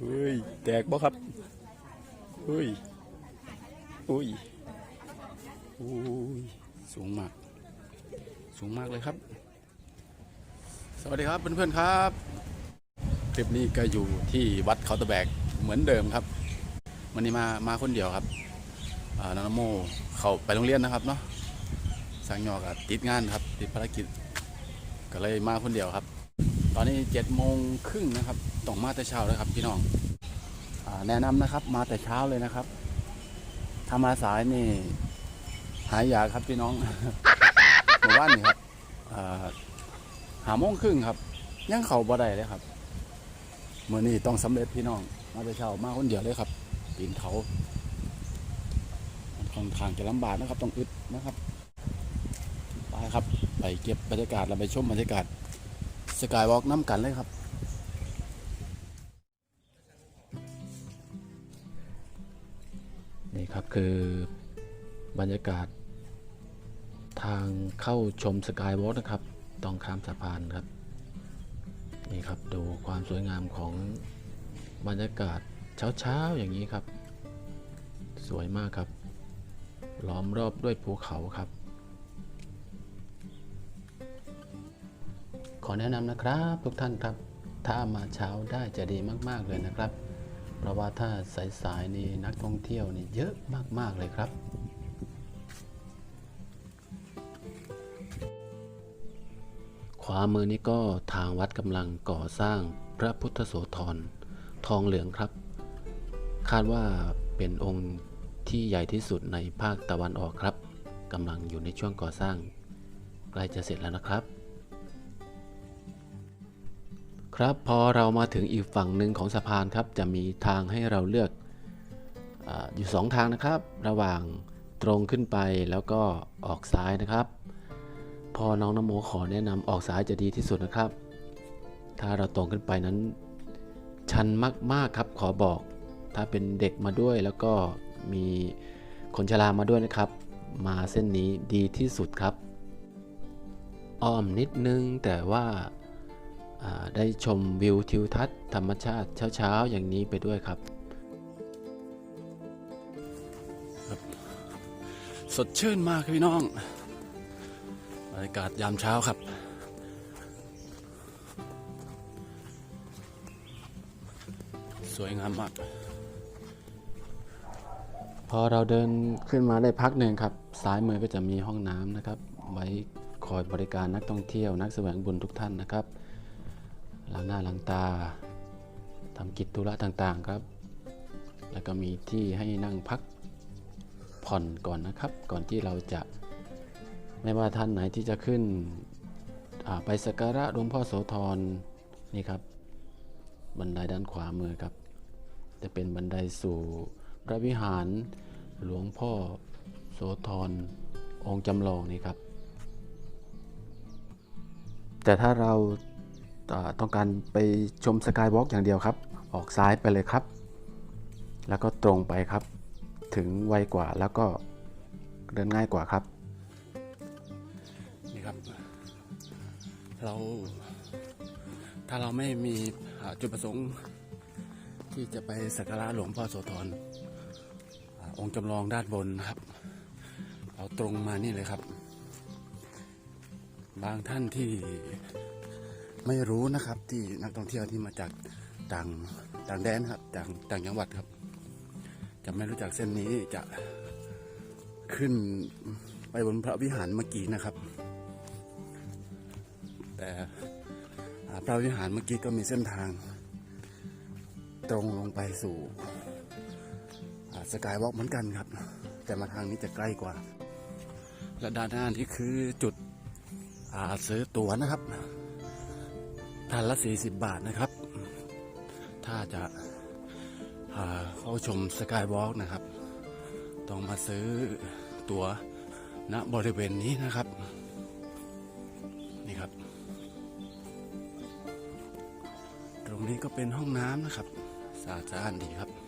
เฮ้ย แตกบ่ครับเฮ้ยอุ้ยอุ้ย สูงมาก สูงมากเลยครับ สวัสดีครับเพื่อนๆครับ คลิปนี้ก็อยู่ที่วัดเขาตะแบกเหมือนเดิมครับ วันนี้มา มาคนเดียวครับอ่าน้องนโมเขาไปโรงเรียนนะครับเนาะสร้างยอกบติดงานครับ ติดภารกิจ ก็เลยมาคนเดียวครับ ตอนนี้เจ็ดโมงครึ่งนะครับต้องมาแต่เช้าเลยครับพี่น้องอแนะนำนะครับ มาแต่เช้าเลยนะครับถ้ามาสายนี่ หายยาครับพี่น้องหมู่บ้านนี่ครับหาโมงครึ่งครับ ยังเข่าบ่ได้เลยครับเมื่อนี้ต้องสำเร็จพี่น้อง มาแต่เช้ามาคนเดียวเลยครับปีนเขามันค่อนข้างจะลำบากนะครับ ต้องอึดนะครับไปครับ ไปเก็บบรรยากาศเราไปชมบรรยากาศ สกายวอล์กน้ำกันเลยครับ นี่ครับคือบรรยากาศ ทางเข้าชมสกายวอล์กนะครับ ต้องข้ามสะพานครับ นี่ครับดูความสวยงามของบรรยากาศเช้าๆอย่างนี้ครับ สวยมากครับ ล้อมรอบด้วยภูเขาครับ ขอแนะนำนะครับ ทุกท่านครับ ถ้ามาเช้าได้จะดีมาก ๆ เลยนะครับ เพราะว่าถ้าสายๆนี่นักท่องเที่ยวนี่เยอะมาก ๆ เลยครับ ขวามือนี้ก็ทางวัดกำลังก่อสร้างพระพุทธโสธรทองเหลืองครับ คาดว่าเป็นองค์ที่ใหญ่ที่สุดในภาคตะวันออกครับกำลังอยู่ในช่วงก่อสร้าง ใกล้จะเสร็จแล้วนะครับ ครับพอเรามาถึงอีกฝั่งหนึ่งของสะพานครับ จะมีทางให้เราเลือกออยู่สองทางนะครับ ระหว่างตรงขึ้นไปแล้วก็ออกซ้ายนะครับ พอน้องนโมขอแนะนำออกซ้ายจะดีที่สุดนะครับ ถ้าเราตรงขึ้นไปนั้น ชันมากๆครับขอบอก ถ้าเป็นเด็กมาด้วยแล้วก็มีคนชรามาด้วยนะครับ มาเส้นนี้ดีที่สุดครับอ้อมนิดนึงแต่ว่า ได้ชมวิวทิวทัศน์ธรรมชาติเช้าๆ อย่างนี้ไปด้วยครับ สดชื่นมากครับพี่น้องบรรยากาศยามเช้าครับสวยงามมาก พอเราเดินขึ้นมาได้พักหนึ่งครับ ซ้ายมือก็จะมีห้องน้ำนะครับ ไว้คอยบริการนักท่องเที่ยวนักแสวงบุญทุกท่านนะครับ ล้างหน้าล้างตาทำกิจธุระต่างๆครับ แล้วก็มีที่ให้นั่งพักผ่อนก่อนนะครับ ก่อนที่เราจะไม่ว่าท่านไหนที่จะขึ้นไปสักการะหลวงพ่อโสธรนี่ครับ บันไดด้านขวามือครับ จะเป็นบันไดสู่พระวิหารหลวงพ่อโสธรองค์จำลองนี่ครับ แต่ถ้าเรา ต้องการไปชมสกายวอล์กอย่างเดียวครับ ออกซ้ายไปเลยครับ แล้วก็ตรงไปครับ ถึงไวกว่าแล้วก็เดินง่ายกว่าครับ นี่ครับ เรา ถ้าเราไม่มีจุดประสงค์ ที่จะไปสักการะหลวงพ่อโสธรองค์จำลองด้านบนนะครับเราตรงมานี่เลยครับ บางท่านที่ ไม่รู้นะครับที่นักท่องเที่ยวที่มาจากต่างต่างแดนครับต่างต่างจังหวัดครับ จะไม่รู้จักเส้นนี้จะขึ้นไปบนพระวิหารเมื่อกี้นะครับ แต่พระวิหารเมื่อกี้ก็มีเส้นทาง ตรงลงไปสู่สกายวอล์กเหมือนกันครับ แต่มาทางนี้จะใกล้กว่า และด้านหน้านี้คือจุดซื้อตั๋วนะครับ ท่านละ40 บาทนะครับ ถ้าจะอ่าเข้าชมสกายวอล์กนะครับ ต้องมาซื้อตั๋วณบริเวณนี้นะครับ นี่ครับ ตรงนี้ก็เป็นห้องน้ำนะครับสะอาดสะอ้านดีครับ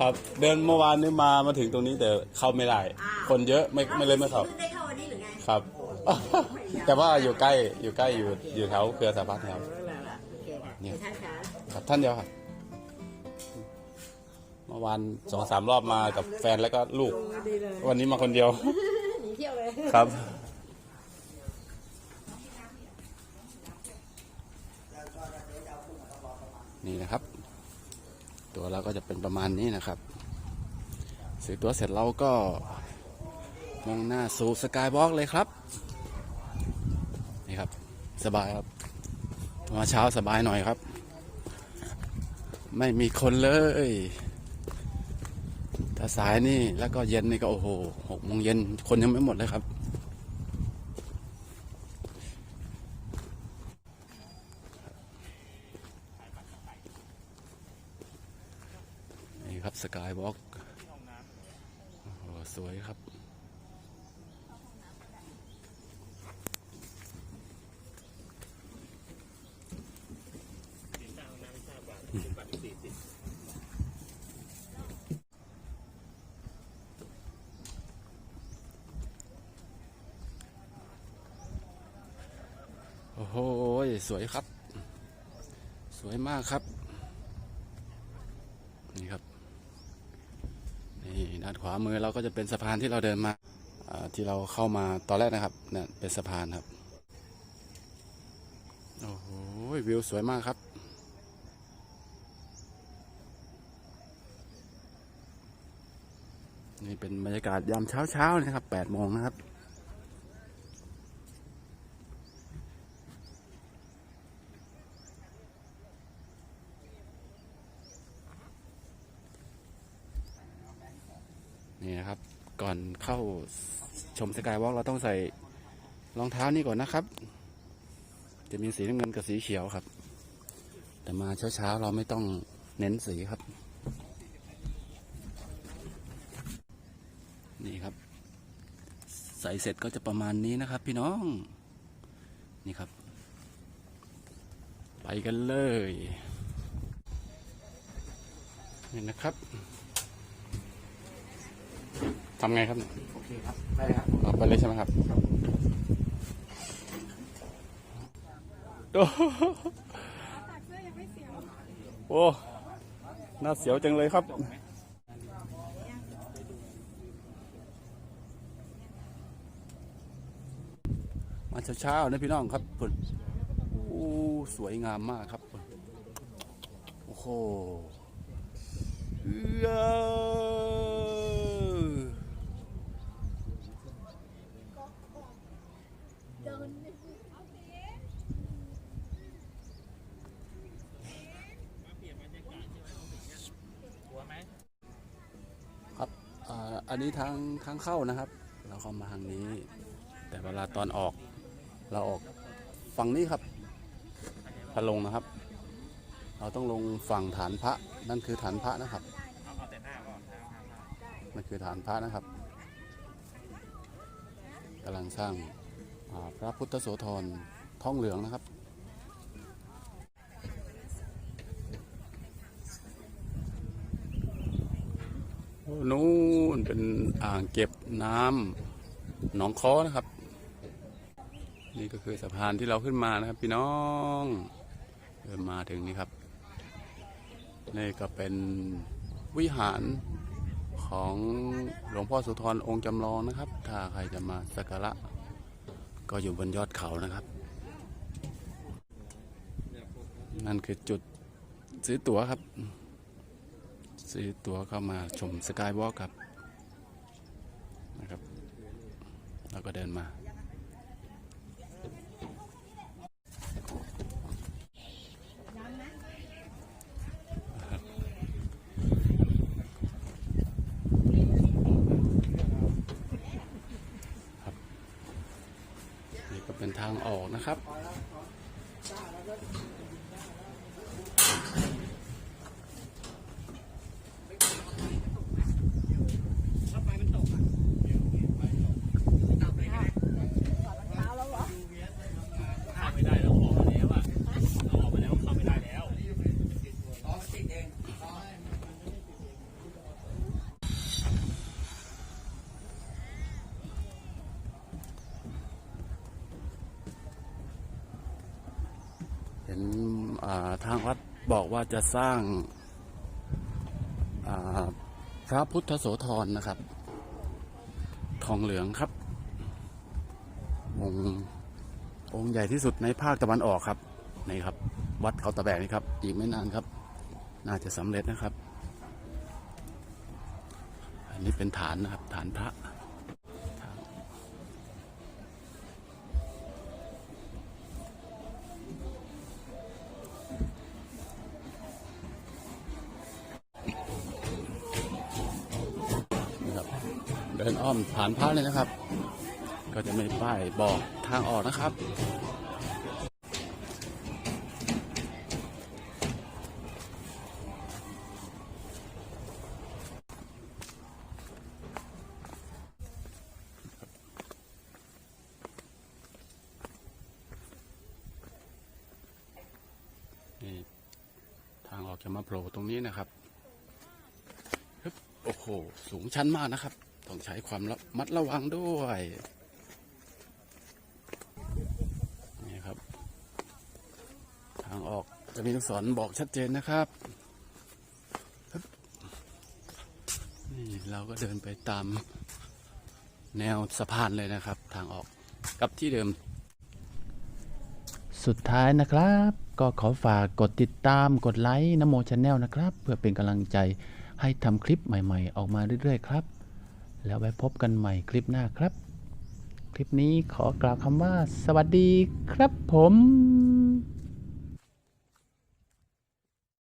ครับเดินเมื่อวานนี้มามาถึงตรงนี้แต่เข้าไม่ได้คนเยอะไม่ไม่เลยไม่เข้าพิ่งได้เข้าวันนี้หรือไงครับแต่ว่าอยู่ใกล้อยู่ใกล้อยู่อยู่แถวเครือสาพัฒน์ครับ โอเคเนี่ยช้าช้าครับท่านเดียวครับ เมื่อวานสองสามรอบมากับแฟนแล้วก็ลูกๆดีเลยวันนี้มาคนเดียว หนีเที่ยวเลยครับ นี่นะครับ ตัวเราก็จะเป็นประมาณนี้นะครับ ซื้อตัวเสร็จเราก็มุ่งหน้าสู่สกายวอล์กเลยครับ นี่ครับ สบายครับมาเช้าสบายหน่อยครับ ไม่มีคนเลย ถ้าสายนี่แล้วก็เย็นนี่ก็โอ้โหหกโมงเย็นคนยังไม่หมดเลยครับ นี่ ครับสกายวอล์กโอ้โหสวยครับ โอ้โห สวยครับ สวยมากครับ นี่ครับ นี่ด้าน ขวามือเราก็จะเป็นสะพานที่เราเดินมาที่เราเข้ามาตอนแรกนะครับเนี่ยเป็นสะพานครับโอ้โหวิวสวยมากครับ นี่เป็นบรรยากาศยามเช้าๆนะครับแปดโมงนะครับ นี่นะครับ ก่อนเข้าชมสกายวอล์กเราต้องใส่รองเท้านี่ก่อนนะครับ จะมีสีน้ำเงินกับสีเขียวครับ แต่มาเช้าๆเราไม่ต้องเน้นสีครับ นี่ครับ ใส่เสร็จก็จะประมาณนี้นะครับ พี่น้อง นี่ครับ ไปกันเลยนี่นะครับ ทำไงครับเนี่ยโอเคครับได้เลยครับเอาไปเลยใช่ไหมครับโอ้โหโอ้น่าเสียวจังเลยครับ มาเช้าๆนะพี่น้องครับพุ่นโอ้สวยงามมากครับพุ่นโอ้โหเอ้อ ครับ อันนี้ทางทางเข้านะครับ เราเข้ามาทางนี้ แต่เวลาตอนออก เราออกฝั่งนี้ครับถ้าลงนะครับ เราต้องลงฝั่งฐานพระนั่นคือฐานพระนะครับนั่นคือฐานพระนะครับกำลังสร้างพระพุทธโสธรท้องเหลืองนะครับโอ้นู่ นเป็นอ่างเก็บน้ำหนองคอนะครับ นี่ก็คือสะพานที่เราขึ้นมานะครับ พี่น้องเดินมาถึงนี่ครับ นี่ก็เป็นวิหารของหลวงพ่อสุธรองค์จำลองนะครับ ถ้าใครจะมาสักการะก็อยู่บนยอดเขานะครับ นั่นคือจุดซื้อตั๋วครับ ซื้อตั๋วเข้ามาชมสกายวอล์กคครับ แล้ว ก็เดินมาครับนี่ก็เป็นทางออกนะครับ ทางวัดบอกว่าจะสร้างาพระพุทธโสธรนะครับ ทองเหลืองครับ องค์องค์ใหญ่ที่สุดในภาคตะวันออกครับนี่ครับ วัดเขาตะแบกนี่ครับ อีกไม่นานครับ น่าจะสำเร็จนะครับ อันนี้เป็นฐานนะครับ ฐานพระ มผ่านพระเลยนะครับ ก็จะมีป้ายบอกทางออกนะครับนี่ทางออกจะมาโผล่ตรงนี้นะครับ โอ้โห สูงชั้นมากนะครับ ต้องใช้ความระมัดระวังด้วยนี่ครับ ทางออกจะมีลูกศรบอกชัดเจนนะครับนี่เราก็เดินไปตามแนวสะพานเลยนะครับ ทางออกกับที่เดิม สุดท้ายนะครับ ก็ขอฝากกดติดตามกดไลค์นโมช n แนลนะครับ เพื่อเป็นกำลังใจให้ทำคลิปใหม่ ๆ ออกมาเรื่อย ๆ ครับ แล้วไว้พบกันใหม่คลิปหน้าครับ คลิปนี้ขอกล่าวคำว่าสวัสดีครับผม